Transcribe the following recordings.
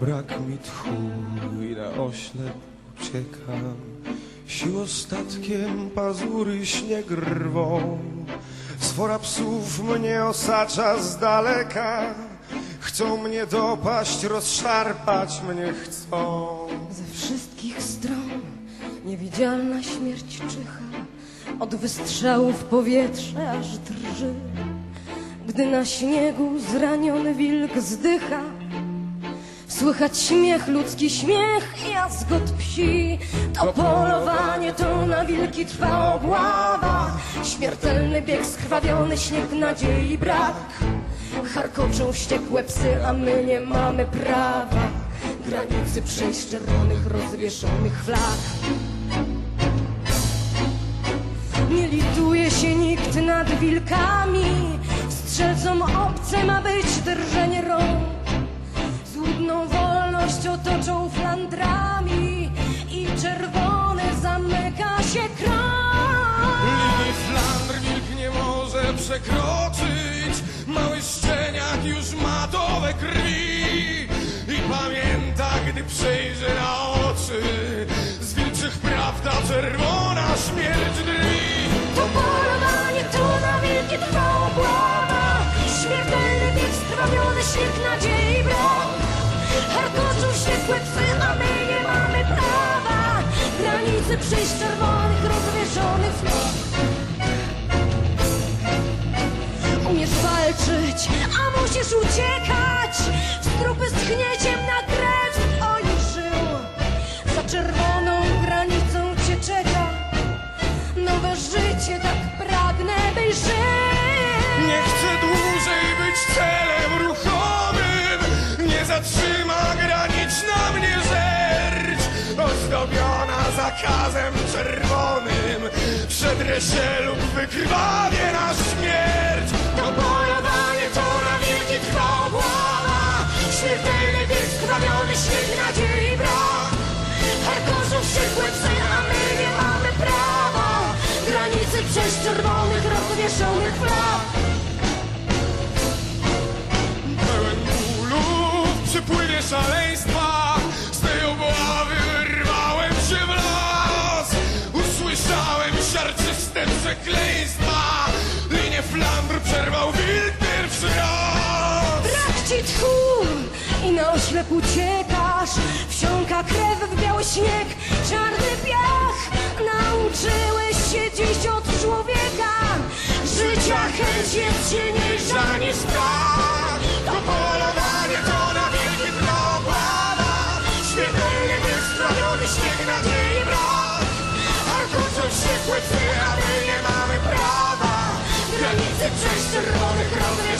Brak mi tchu i na oślep uciekam. Sił ostatkiem pazury śnieg rwą. Swora psów mnie osacza z daleka. Chcą mnie dopaść, rozszarpać mnie chcą. Ze wszystkich stron niewidzialna śmierć czyha, od wystrzałów powietrze aż drży. Gdy na śniegu zraniony wilk zdycha, słychać śmiech, ludzki śmiech i jazgot psi. To polowanie to na wilki trwa obława, śmiertelny bieg, skrwawiony śnieg, nadziei brak. Charkoczą wściekłe psy, a my nie mamy prawa granicy przejść czerwonych, rozwieszonych flag. Nie lituje się nikt nad wilkami, strzelcom obce ma być drżenie rąk. Złudną wolność otoczą flandrami i czerwony zamyka się krąg. Linii Flandr wilk nie może przekroczyć Mały szczeniak już ma dołe krwi I pamięta, gdy przejrzy na oczy Z wilczych prawda czerwona śmierć drwi To polowanie tu na wilki trwa obława Śmiertelny bieg, skrwawiony śnieg nadziei Harkoczą wściekłe psy, a my nie mamy prawa. Granicy przejść czerwonych, rozwieszonych flag Umiesz walczyć, a musisz uciekać. W trupy schnie ciemna krew twoich żył. Za czerwoną Zakazem czerwonym. Przedrę się lub wykrwawię na śmierć. To polowanie to na wielki trwa obława. Śmiertelny bieg, skrwawiony śnieg nadziei brak. Harkorzą wściekłe psy, a my nie mamy prawa. Granicy przez czerwonych, rozwieszonych flag Pełen bólu przypływie szaleństwa przekleństwa Linię Flandr przerwał wilk pierwszy raz. Brak ci tchu i na oślep uciekasz. Wsiąka krew w biały śnieg, czarny piach. Nauczyłeś się dziś od człowieka. Życia chęć jest silniejsza niż strach przez czerwonych,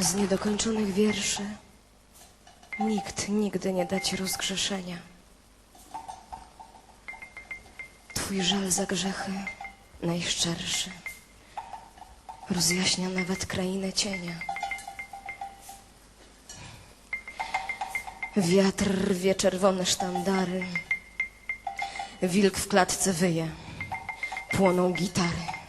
Z niedokończonych wierszy nikt nigdy nie da ci rozgrzeszenia. Twój żal za grzechy najszczerszy rozjaśnia nawet krainę cienia. Wiatr rwie czerwone sztandary, wilk w klatce wyje, płoną gitary.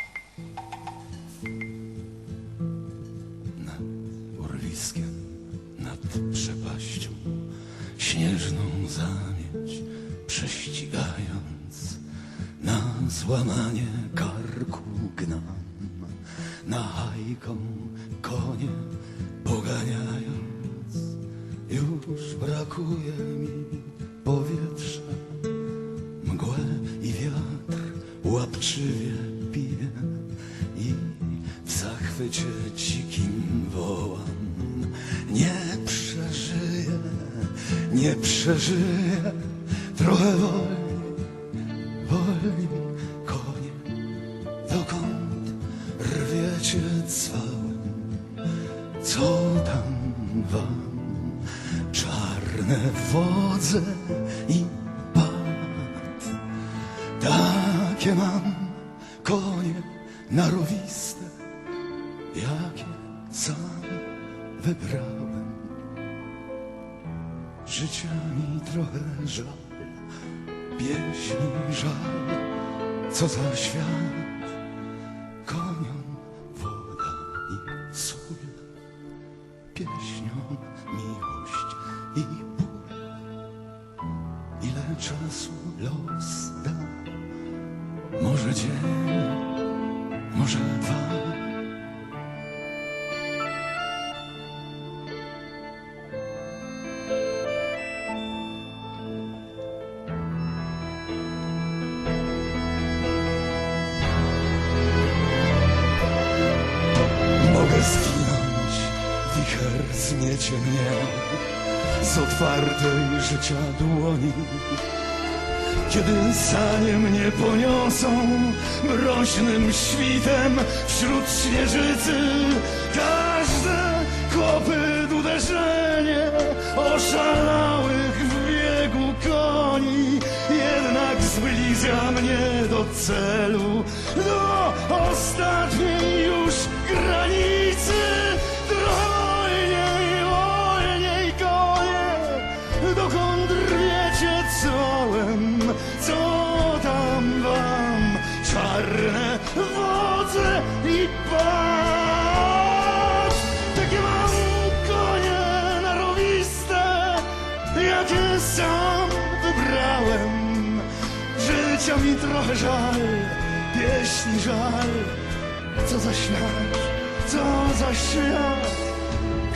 Zamieć prześcigając, na złamanie karku gnam, na hajką konie poganiając, już brakuje mi powietrza, mgłę i wiatr łapczywie przeżyję, trochę woli. i konie, dokąd rwiecie cwałem? Co tam wam? Czarne wodze i pad. Takie mam konie narowiste, jakie Życia mi trochę żal, pieśni żal, co za świat. Koniom woda i sól, pieśnią miłość i ból. Ile czasu los da, może dzień, może dwa. Wicher mnie z otwartej życia dłoni. Kiedy sanie mnie poniosą mroźnym świtem wśród śnieżycy, każde kopyt uderzenie oszalałych w biegu koni jednak zbliża mnie do celu, do ostatniej już granicy. Trochę żal, pieśni żal, co za świat, co za świat.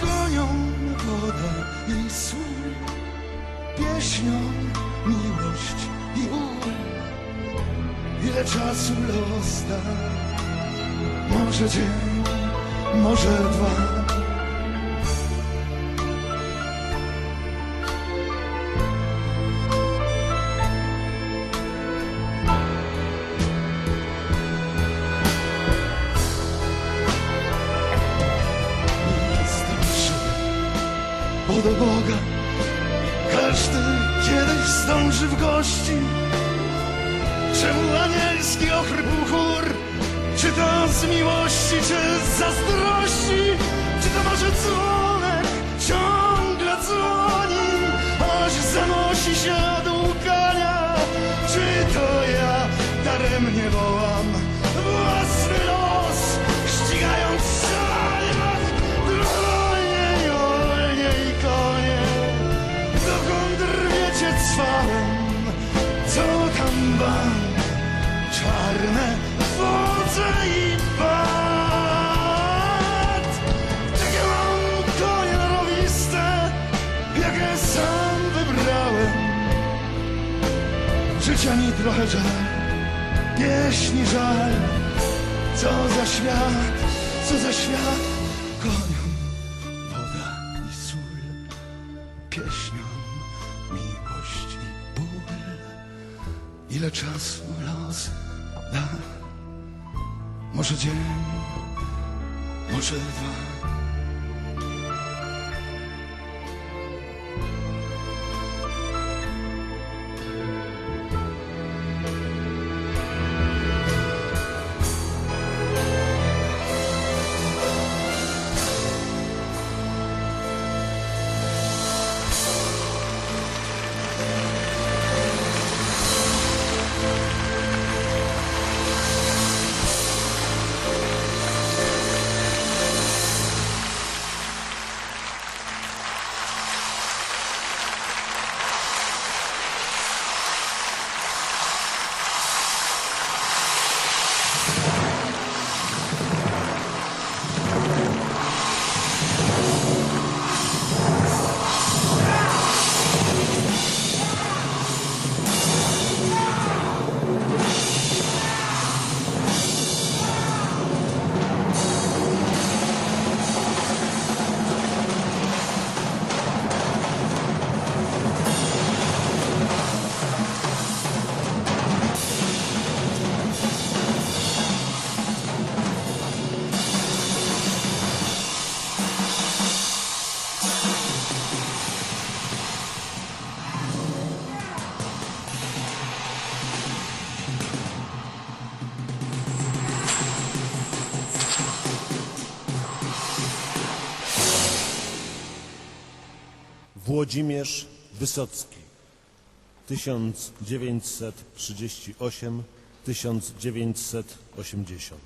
Koniom woda i sól, pieśnią miłość i ból. Ile czasu los da, może dzień, może dwa. Bo do Boga każdy kiedyś zdąży w gości. Czemu anielski ochrypł chór? Czy to z miłości, czy z zazdrości? Czy to może dzwonek ciągle dzwoni, aż zanosi się do łkania? Czy to ja daremnie wołam Życia mi trochę żal, pieśni żal. Co za świat, co za świat, koniom woda i sól, pieśnią miłość i ból. Ile czasu los da? Może dzień, może dwa. Włodzimierz Wysocki. 1938 1980